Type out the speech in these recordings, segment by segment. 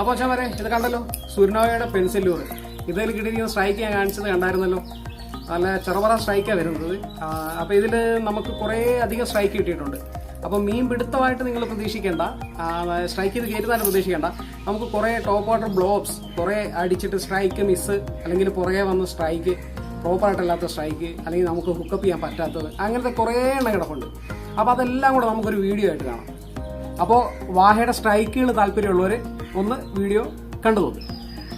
അപ്പോൾ അച്ഛൻ വരെ ഇത് കണ്ടല്ലോ? സൂര്യനോയയുടെ പെൻസിലൂർ ഇതിൽ കിട്ടിയിരിക്കുന്ന സ്ട്രൈക്ക് ഞാൻ കാണിച്ചത് കണ്ടായിരുന്നല്ലോ. നല്ല ചെറുപറ സ്ട്രൈക്കാണ് വരുന്നത്. അപ്പോൾ ഇതിൽ നമുക്ക് കുറേ അധികം സ്ട്രൈക്ക് കിട്ടിയിട്ടുണ്ട്. അപ്പോൾ മീൻ പിടുത്തമായിട്ട് നിങ്ങൾ പ്രതീക്ഷിക്കേണ്ട. സ്ട്രൈക്ക് ചെയ്ത് കയറ്റുന്നതായിട്ട് പ്രതീക്ഷിക്കേണ്ട. നമുക്ക് കുറേ ടോപ്പ് വാട്ടർ ബ്ലോബ്സ് കുറേ അടിച്ചിട്ട് സ്ട്രൈക്ക് മിസ് അല്ലെങ്കിൽ പുറകെ വന്ന സ്ട്രൈക്ക് പ്രോപ്പറായിട്ടല്ലാത്ത സ്ട്രൈക്ക് അല്ലെങ്കിൽ നമുക്ക് ഹുക്കപ്പ് ചെയ്യാൻ പറ്റാത്തത്. അങ്ങനത്തെ കുറേ എണ്ണം കിടപ്പുണ്ട്. അപ്പോൾ അതെല്ലാം കൂടെ നമുക്കൊരു വീഡിയോ ആയിട്ട് കാണാം. അപ്പോൾ വാഹയുടെ സ്ട്രൈക്കുകൾ താല്പര്യമുള്ളവർ ഒന്ന് വീഡിയോ കണ്ടു നോക്കും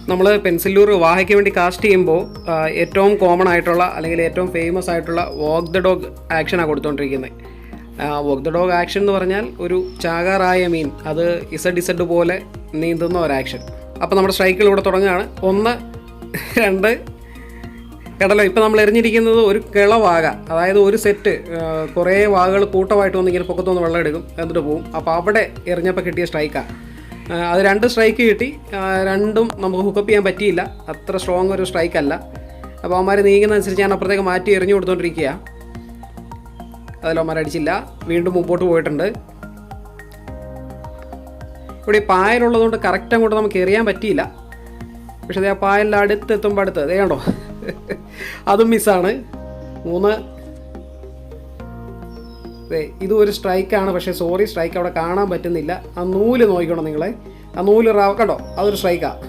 നമ്മൾ പെൻസിലൂർ വാഹയ്ക്ക് വേണ്ടി കാസ്റ്റ് ചെയ്യുമ്പോൾ ഏറ്റവും കോമൺ ആയിട്ടുള്ള അല്ലെങ്കിൽ ഏറ്റവും ഫേമസ് ആയിട്ടുള്ള വോക്ക് ദ ഡോഗ് ആക്ഷനാണ് കൊടുത്തുകൊണ്ടിരിക്കുന്നത് വോക്ക് ദ ഡോഗ് ആക്ഷൻ എന്ന് പറഞ്ഞാൽ ഒരു ചാകാറായ മീൻ. അത് ഇസഡ് ഇസഡ് പോലെ നീന്തുന്ന ഒരു ആക്ഷൻ അപ്പോൾ നമ്മുടെ സ്ട്രൈക്കിൽ ഇവിടെ തുടങ്ങുകയാണ്. ഒന്ന് രണ്ട് കേട്ടല്ലോ ഇപ്പോൾ നമ്മൾ എറിഞ്ഞിരിക്കുന്നത് ഒരു കിളവാക അതായത് ഒരു സെറ്റ് കുറേ വാകകൾ കൂട്ടമായിട്ട് വന്ന് ഇങ്ങനെ പൊക്കത്തുനിന്ന് വെള്ളം എടുക്കും. എന്നിട്ട് പോകും അപ്പോൾ അവിടെ എറിഞ്ഞപ്പോൾ കിട്ടിയ സ്ട്രൈക്കാണ് അത് രണ്ട് സ്ട്രൈക്ക് കിട്ടി. രണ്ടും നമുക്ക് ഹുക്കപ്പ് ചെയ്യാൻ പറ്റിയില്ല. അത്ര സ്ട്രോങ് ഒരു സ്ട്രൈക്ക് അല്ല. അപ്പോൾ അവന്മാർ നീങ്ങുന്ന അനുസരിച്ച് ഞാൻ അപ്പുറത്തേക്ക് മാറ്റി എറിഞ്ഞു കൊടുത്തോണ്ടിരിക്കുക അതിൽ അവന്മാർ അടിച്ചില്ല. വീണ്ടും മുമ്പോട്ട് പോയിട്ടുണ്ട്. ഇവിടെ പായലുള്ളതുകൊണ്ട് കറക്റ്റ് അങ്ങോട്ട് നമുക്ക് എറിയാൻ പറ്റിയില്ല. പക്ഷേ ആ പായലിന്റെ അടുത്ത് എത്തുമ്പോൾ അടുത്ത് അതേ കണ്ടോ? അതും മിസ്സാണ് മൂന്ന് ഇതും ഒരു സ്ട്രൈക്കാണ് പക്ഷേ സോറി സ്ട്രൈക്ക് അവിടെ കാണാൻ പറ്റുന്നില്ല. ആ നൂൽ നോക്കിക്കണം നിങ്ങളെ. ആ നൂൽ റാവ് കണ്ടോ? അതൊരു സ്ട്രൈക്കാണ്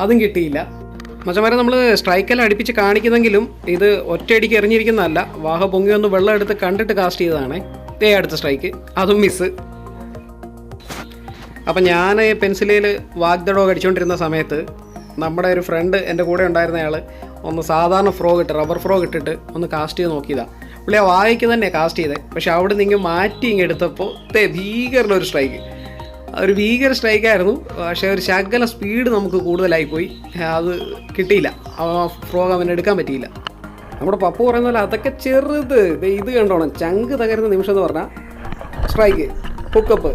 അതും കിട്ടിയില്ല. മച്ചമാരെ നമ്മൾ സ്ട്രൈക്കെല്ലാം അടുപ്പിച്ച് കാണിക്കുന്നെങ്കിലും ഇത് ഒറ്റയടിക്ക് എറിഞ്ഞിരിക്കുന്നതല്ല. വാഹ പൊങ്ങി ഒന്ന് വെള്ളം എടുത്ത് കണ്ടിട്ട് കാസ്റ്റ് ചെയ്തതാണ്. ദേ അടുത്ത സ്ട്രൈക്ക്. അതും മിസ് അപ്പം ഞാൻ പെൻസിലിൽ വാഗ്ദടോ അടിച്ചുകൊണ്ടിരുന്ന സമയത്ത് നമ്മുടെ ഒരു ഫ്രണ്ട് എന്റെ കൂടെ ഉണ്ടായിരുന്ന അയാൾ ഒന്ന് സാധാരണ ഫ്രോ ഇട്ട് റബ്ബർ ഫ്രോ ഇട്ടിട്ട് ഒന്ന് കാസ്റ്റ് ചെയ്ത് നോക്കിയതാണ് പുള്ളി ആ വായിക്ക് തന്നെ കാസ്റ്റ് ചെയ്തത് പക്ഷെ അവിടെ നിന്ന് മാറ്റി ഇങ്ങ് എടുത്തപ്പോൾ തേ ഭീകരനൊരു സ്ട്രൈക്ക് ഒരു ഭീകര സ്ട്രൈക്കായിരുന്നു പക്ഷേ ഒരു ശകല സ്പീഡ് നമുക്ക് കൂടുതലായിപ്പോയി അത് കിട്ടിയില്ല. ഫ്രോഗ് അവൻ എടുക്കാൻ പറ്റിയില്ല. നമ്മുടെ പപ്പു പറയുന്ന പോലെ അതൊക്കെ ചെറുത്. ഇത് കണ്ടോണം. ചങ്ക് തകരുന്ന നിമിഷം എന്ന് പറഞ്ഞാൽ സ്ട്രൈക്ക് ഹുക്കപ്പ്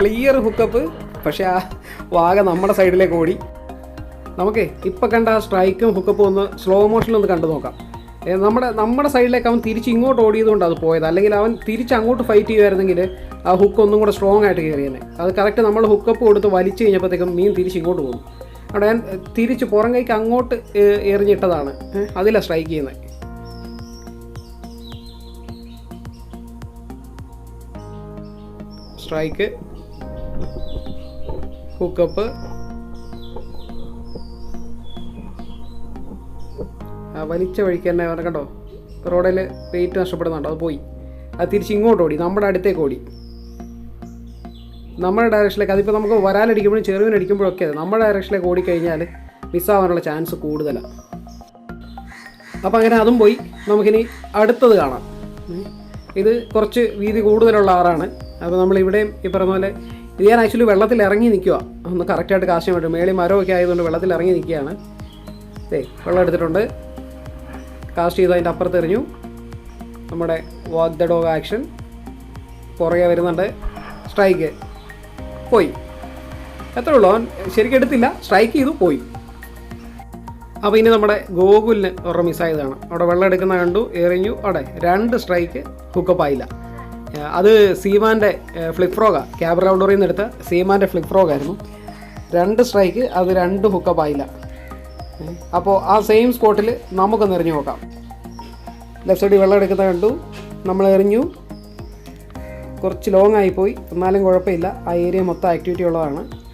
ക്ലിയർ ഹുക്കപ്പ് പക്ഷേ ആ വാഗ നമ്മുടെ സൈഡിലേക്ക് ഓടി. നമുക്കേ ഇപ്പം കണ്ട ആ സ്ട്രൈക്കും ഹുക്കപ്പും ഒന്ന് സ്ലോ മോഷനിൽ ഒന്ന് കണ്ടു നോക്കാം. നമ്മുടെ നമ്മുടെ സൈഡിലേക്ക് അവൻ തിരിച്ച് ഇങ്ങോട്ട് ഓടിയതുകൊണ്ട് അത് പോയത്. അല്ലെങ്കിൽ അവൻ തിരിച്ച് അങ്ങോട്ട് ഫൈറ്റ് ചെയ്യുമായിരുന്നെങ്കിൽ ആ ഹുക്ക് ഒന്നും കൂടെ സ്ട്രോങ് ആയിട്ട് കയറിയേനെ അത് കറക്റ്റ് നമ്മൾ ഹുക്കപ്പ് കൊടുത്ത് വലിച്ചു കഴിഞ്ഞപ്പോഴത്തേക്കും മീൻ തിരിച്ച് ഇങ്ങോട്ട് പോകും. അവിടെ ഞാൻ തിരിച്ച് പുറം കൈക്ക് അങ്ങോട്ട് എറിഞ്ഞിട്ടതാണ് അതിലാണ് സ്ട്രൈക്ക് ചെയ്യുന്നത് സ്ട്രൈക്ക് ഹുക്കപ്പ് വലിച്ച വഴിക്ക് തന്നെ അവനെ കണ്ടോ? റോഡിൽ വെയിറ്റ് നഷ്ടപ്പെടുന്നുണ്ടോ. അത് പോയി. അത് തിരിച്ച് ഇങ്ങോട്ട് ഓടി. നമ്മുടെ അടുത്തേക്ക് ഓടി. നമ്മുടെ ഡയറക്ഷനിലേക്ക് അതിപ്പോൾ നമുക്ക് വരാലടിക്കുമ്പോഴും ചെറുവിനടിക്കുമ്പോഴൊക്കെ അത് നമ്മുടെ ഡയറക്ഷനിലേക്ക് ഓടിക്കഴിഞ്ഞാൽ മിസ്സാവാനുള്ള ചാൻസ് കൂടുതലാണ് അപ്പോൾ അങ്ങനെ അതും പോയി. നമുക്കിനി അടുത്തത് കാണാം. ഇത് കുറച്ച് വീതി കൂടുതലുള്ള ആറാണ്. അപ്പോൾ നമ്മൾ ഇവിടെയും ഈ പറഞ്ഞ പോലെ ഇത് ഞാൻ ആക്ച്വലി വെള്ളത്തിൽ ഇറങ്ങി നിൽക്കുക ഒന്ന് കറക്റ്റായിട്ട് കാശ് വേണ്ടി മേളി മരമൊക്കെ ആയതുകൊണ്ട് വെള്ളത്തിൽ ഇറങ്ങി നിൽക്കുകയാണ് അതെ വെള്ളം എടുത്തിട്ടുണ്ട്. കാസ്റ്റ് ചെയ്ത് അതിന്റെ അപ്പുറത്ത് എറിഞ്ഞു. നമ്മുടെ വാക്ക് ദ ഡോഗ് ആക്ഷൻ പുറകെ വരുന്നുണ്ട്. സ്ട്രൈക്ക് പോയി. എത്ര ഉള്ളൂ. അവൻ ശരിക്കും എടുത്തില്ല. സ്ട്രൈക്ക് ചെയ്തു പോയി. അപ്പോൾ ഇനി നമ്മുടെ ഗോകുലിന് ഒരെണ്ണം മിസ്സായതാണ് അവിടെ വെള്ളം എടുക്കുന്ന കണ്ടു എറിഞ്ഞു. അവിടെ രണ്ട് സ്ട്രൈക്ക് ഹുക്കപ്പ് ആയില്ല. അത് സീമാന്റെ ഫ്ലിപ്പ് ഫ്രോഗാണ് ക്യാബ് നിന്ന് എടുത്ത സീമാന്റെ ഫ്ലിപ്പ് ഫ്രോഗായിരുന്നു രണ്ട് സ്ട്രൈക്ക് അത് രണ്ട് ഹുക്കപ്പ് ആയില്ല. അപ്പോൾ ആ സെയിം സ്പോട്ടിൽ നമുക്കൊന്ന് എറിഞ്ഞു നോക്കാം. ലെഫ്റ്റ് സൈഡിൽ വെള്ളം എടുക്കുന്ന കണ്ടു. നമ്മൾ എറിഞ്ഞു. കുറച്ച് ലോങ് ആയിപ്പോയി. എന്നാലും കുഴപ്പമില്ല. ആ ഏരിയ മൊത്തം ആക്ടിവിറ്റി ഉള്ളതാണ്.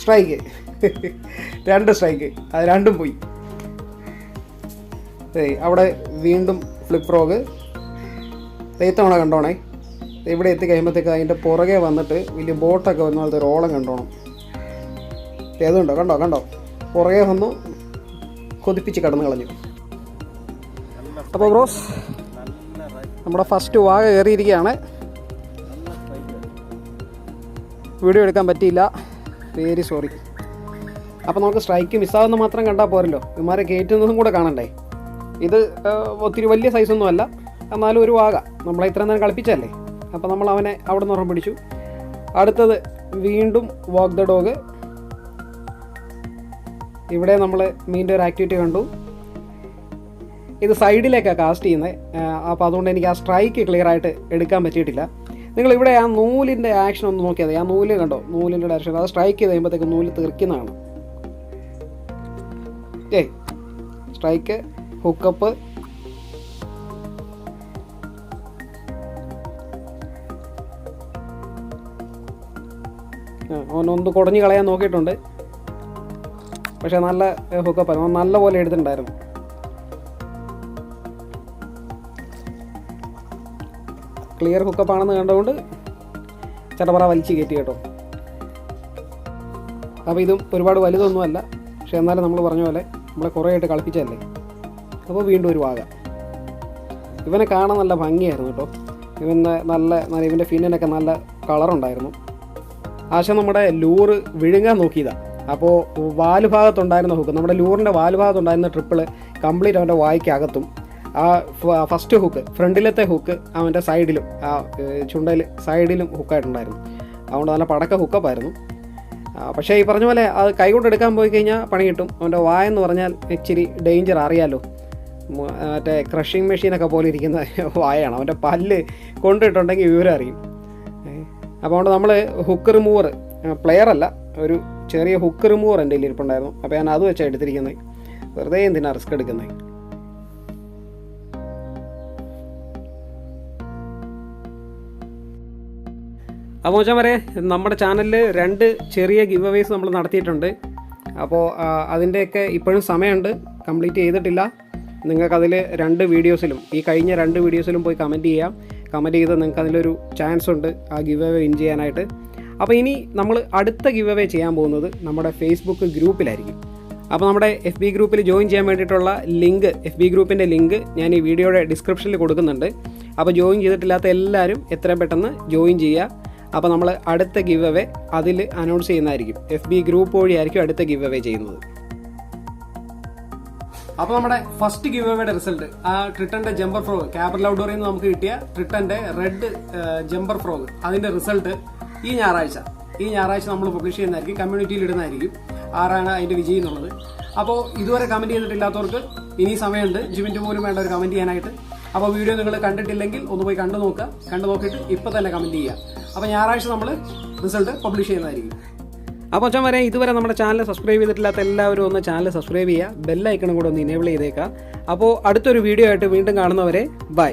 സ്ട്രൈക്ക് രണ്ട് സ്ട്രൈക്ക് അത് രണ്ടും പോയി. അവിടെ വീണ്ടും ഫ്ലിപ്പ് ഫ്രോഗ് തേത്തവണ കണ്ടോണേ. ഇവിടെ എത്തി കഴിയുമ്പോഴത്തേക്ക് അതിന്റെ പുറകെ വന്നിട്ട് വലിയ ബോട്ടൊക്കെ വന്ന പോലത്തെ ഓളം കണ്ടോണം. ഏതുണ്ടോ കണ്ടോ? കണ്ടോ? പുറകെ വന്നു കൊതിപ്പിച്ച് കടന്നു കളഞ്ഞു. അപ്പോൾ ബ്രോസ് നമ്മുടെ ഫസ്റ്റ് വാഗ കയറിയിരിക്കുകയാണ്. വീഡിയോ എടുക്കാൻ പറ്റിയില്ല. വെരി സോറി അപ്പോൾ നമുക്ക് സ്ട്രൈക്ക് മിസ്സാവുന്ന മാത്രം കണ്ടാൽ പോരല്ലോ. ഇമാരെ കയറ്റുന്നതും കൂടെ കാണണ്ടേ? ഇത് ഒത്തിരി വലിയ സൈസൊന്നും അല്ല എന്നാലും ഒരു വാഗ. നമ്മളെ ഇത്രയും നേരം കളിപ്പിച്ചല്ലേ അപ്പോൾ നമ്മൾ അവനെ അവിടെ നിന്ന് ഉറം പിടിച്ചു. അടുത്തത് വീണ്ടും വാക്ക് ദ ഡോഗ് ഇവിടെ നമ്മൾ മീന്റെ ഒരു ആക്ടിവിറ്റി കണ്ടു. ഇത് സൈഡിലേക്കാണ് കാസ്റ്റ് ചെയ്യുന്നത് അപ്പോൾ അതുകൊണ്ട് എനിക്ക് ആ സ്ട്രൈക്ക് ക്ലിയർ ആയിട്ട് എടുക്കാൻ പറ്റിയിട്ടില്ല. നിങ്ങൾ ഇവിടെ ആ നൂലിന്റെ ആക്ഷൻ ഒന്ന് നോക്കിയാൽ മതി. ആ നൂൽ കണ്ടോ? നൂലിന്റെ ഡയറക്ഷൻ അത് സ്ട്രൈക്ക് ചെയ്ത് കഴിയുമ്പോഴത്തേക്ക് നൂൽ തീർക്കുന്നതാണ്. ഏയ് സ്ട്രൈക്ക് ഹുക്കപ്പ് അവനൊന്ന് കുടഞ്ഞു കളയാൻ നോക്കിയിട്ടുണ്ട്. പക്ഷെ നല്ല ഹുക്കപ്പ് അവൻ നല്ല പോലെ എടുത്തിട്ടുണ്ടായിരുന്നു. ക്ലിയർ ഹുക്കപ്പ് ആണെന്ന് കണ്ടുകൊണ്ട് ചട്ടപ്പറ വലിച്ചു കയറ്റി കേട്ടോ. അപ്പോൾ ഇതും ഒരുപാട് വലുതൊന്നുമല്ല. പക്ഷെ എന്നാലും നമ്മൾ പറഞ്ഞ പോലെ നമ്മളെ കുറേ ആയിട്ട് കളിപ്പിച്ചതല്ലേ? അപ്പോൾ വീണ്ടും ഒരു വാഗ. ഇവനെ കാണാൻ നല്ല ഭംഗിയായിരുന്നു കേട്ടോ. ഇവന്റെ നല്ല നല്ല ഇവന്റെ ഫിന്നിനൊക്കെ നല്ല കളറുണ്ടായിരുന്നു. ആശ നമ്മുടെ ലൂറ് വിഴുങ്ങാൻ നോക്കിയതാണ് അപ്പോൾ വാൽ ഭാഗത്തുണ്ടായിരുന്ന ഹുക്ക് നമ്മുടെ ലൂറിന്റെ വാൽ ഭാഗത്തുണ്ടായിരുന്ന ട്രിപ്പിൾ കംപ്ലീറ്റ് അവന്റെ വായിക്കകത്തും. ആ ഫസ്റ്റ് ഹുക്ക് ഫ്രണ്ടിലത്തെ ഹുക്ക് അവന്റെ സൈഡിലും ആ ചുണ്ടയിൽ സൈഡിലും ഹുക്കായിട്ടുണ്ടായിരുന്നു അതുകൊണ്ട് നല്ല പടക്ക ഹുക്കപ്പായിരുന്നു പക്ഷേ ഈ പറഞ്ഞ പോലെ അത് കൈ കൊണ്ട് എടുക്കാൻ പോയി കഴിഞ്ഞാൽ പണി കിട്ടും. അവന്റെ വായെന്ന് പറഞ്ഞാൽ ഇച്ചിരി ഡേഞ്ചർ അറിയാലോ. മറ്റേ ക്രഷിങ് മെഷീനൊക്കെ പോലെ ഇരിക്കുന്ന വായാണ്. അവന്റെ പല്ല് കൊണ്ടിട്ടുണ്ടെങ്കിൽ വിവരം അറിയും. അപ്പോൾ അതുകൊണ്ട് നമ്മൾ ഹുക്ക് റിമൂവർ പ്ലെയർ അല്ല ഒരു ചെറിയ ഹുക്ക് റിമൂവർ എന്റെ കയ്യിൽ ഇരിപ്പുണ്ടായിരുന്നു. അപ്പോൾ ഞാൻ അത് വെച്ചാണ് എടുത്തിരിക്കുന്നത്. വെറുതെ എന്തിനാണ് റിസ്ക് എടുക്കുന്നത്? അപ്പോൾ വെച്ചാൽ വരെ നമ്മുടെ ചാനലിൽ രണ്ട് ചെറിയ ഗിവ് അവേസ് നമ്മൾ നടത്തിയിട്ടുണ്ട്. അപ്പോൾ അതിന്റെയൊക്കെ ഇപ്പോഴും സമയമുണ്ട്. കംപ്ലീറ്റ് ചെയ്തിട്ടില്ല. നിങ്ങൾക്കതിൽ രണ്ട് വീഡിയോസിലും ഈ കഴിഞ്ഞ രണ്ട് വീഡിയോസിലും പോയി കമന്റ് ചെയ്യാം. കമന്റ് ചെയ്ത് നിങ്ങൾക്ക് അതിലൊരു ചാൻസ് ഉണ്ട്. ആ ഗിവ് അവേ വിൻ ചെയ്യാനായിട്ട്. അപ്പോൾ ഇനി നമ്മൾ അടുത്ത ഗിവ് അവേ ചെയ്യാൻ പോകുന്നത് നമ്മുടെ ഫേസ്ബുക്ക് ഗ്രൂപ്പിലായിരിക്കും. അപ്പോൾ നമ്മുടെ എഫ് ബി ഗ്രൂപ്പിൽ ജോയിൻ ചെയ്യാൻ വേണ്ടിയിട്ടുള്ള ലിങ്ക് എഫ് ബി ഗ്രൂപ്പിന്റെ ലിങ്ക് ഞാൻ ഈ വീഡിയോയുടെ ഡിസ്ക്രിപ്ഷനിൽ കൊടുക്കുന്നുണ്ട്. അപ്പോൾ ജോയിൻ ചെയ്തിട്ടില്ലാത്ത എല്ലാവരും എത്രയും പെട്ടെന്ന് ജോയിൻ ചെയ്യുക. അപ്പോൾ നമ്മൾ അടുത്ത ഗിവ് അവേ അതിൽ അനൗൺസ് ചെയ്യുന്നതായിരിക്കും. എഫ് ബി ഗ്രൂപ്പ് വഴിയായിരിക്കും അടുത്ത ഗിവ് അവേ ചെയ്യുന്നത്. അപ്പോൾ നമ്മുടെ ഫസ്റ്റ് ഗിവ് അവേയുടെ റിസൾട്ട് ആ ട്രിട്ടന്റെ ജമ്പർ ഫ്രോഗ് ക്യാപിറ്റൽ ഔട്ട്ഡോറിൽ നിന്ന് നമുക്ക് കിട്ടിയ ട്രിട്ടന്റെ റെഡ് ജമ്പർ ഫ്രോഗ് അതിന്റെ റിസൾട്ട് ഈ ഞായറാഴ്ച. ഈ ഞായറാഴ്ച നമ്മൾ പബ്ലിഷ് ചെയ്യുന്നതായിരിക്കും കമ്മ്യൂണിറ്റിയിൽ ഇടുന്നതായിരിക്കും. ആരാണ് അതിന്റെ വിജയി എന്നുള്ളത്. അപ്പോൾ ഇതുവരെ കമന്റ് ചെയ്തിട്ടില്ലാത്തവർക്ക് ഇനി സമയമുണ്ട്. ജിമിന്റെ പോലും വേണ്ട ഒരു കമന്റ് ചെയ്യാനായിട്ട്. അപ്പോൾ വീഡിയോ നിങ്ങൾ കണ്ടിട്ടില്ലെങ്കിൽ ഒന്ന് പോയി കണ്ടു നോക്കുക. കണ്ടു നോക്കിയിട്ട് ഇപ്പോൾ തന്നെ കമന്റ് ചെയ്യുക. അപ്പോൾ ഞായറാഴ്ച നമ്മൾ റിസൾട്ട് പബ്ലിഷ് ചെയ്യുന്നതായിരിക്കും. അപ്പോൾ അച്ഛൻ വരെ ഇതുവരെ നമ്മുടെ ചാനൽ സബ്സ്ക്രൈബ് ചെയ്തിട്ടില്ലാത്ത എല്ലാവരും ഒന്ന് ചാനൽ സബ്സ്ക്രൈബ് ചെയ്യുക. ബെല്ലൈക്കണം കൂടെ ഒന്ന് ഇനേബിൾ ചെയ്തേക്കാം അപ്പോൾ അടുത്തൊരു വീഡിയോ ആയിട്ട് വീണ്ടും കാണുന്നവരെ ബൈ